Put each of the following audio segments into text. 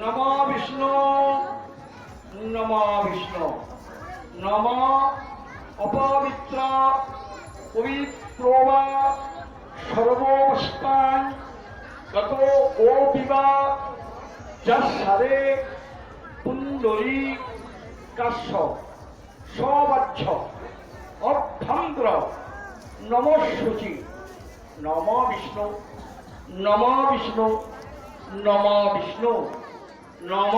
নম বিষ্ণু। নম বিষ্ণু। নম অপবিত্র পবিত্র সর্বস্থান কত ও বিবা যার সারে পুণ্ডরী কাশ্য সবাচ্ছ অর্থান্দ্র নম সূচি নম বিষ্ণু। নম বিষ্ণু। নম বিষ্ণু। নম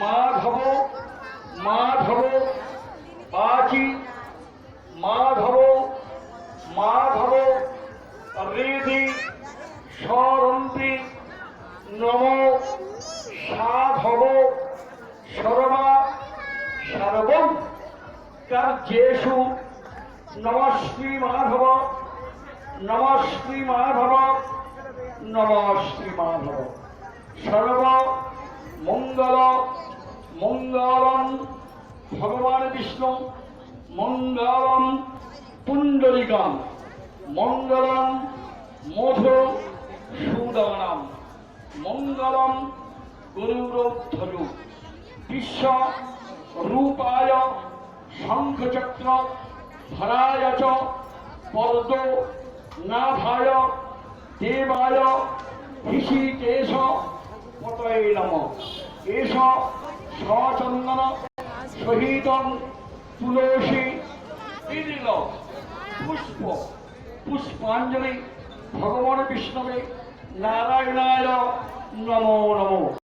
মাধব মাধব বাচি মাধব মাধব হৃদি সরন্তি নম, সাধব, সর্বা, সর্বম। কার্যেষু নমস্মী মাধব নমস্মী মাধব নমস্মী মাধব। সর্ব মঙ্গল মঙ্গলম, ভগবান বিষ্ণু, মঙ্গলম, পুণ্ডরিকম। মঙ্গলম, মধু সুদনম মঙ্গলম গরুরধ্বজু বিশ্ব, রূপায়, শঙ্খচক্র, ধরায় চ পদ্ম নাভায়, দেবায়, ঋষিকেশ, পতয়ে নম। এষ সচন্দন সহিত তুলসী পুষ্প পুষ্পাঞ্জলি ভগবান বিষ্ণবে নারায়ণায় নমো নমো।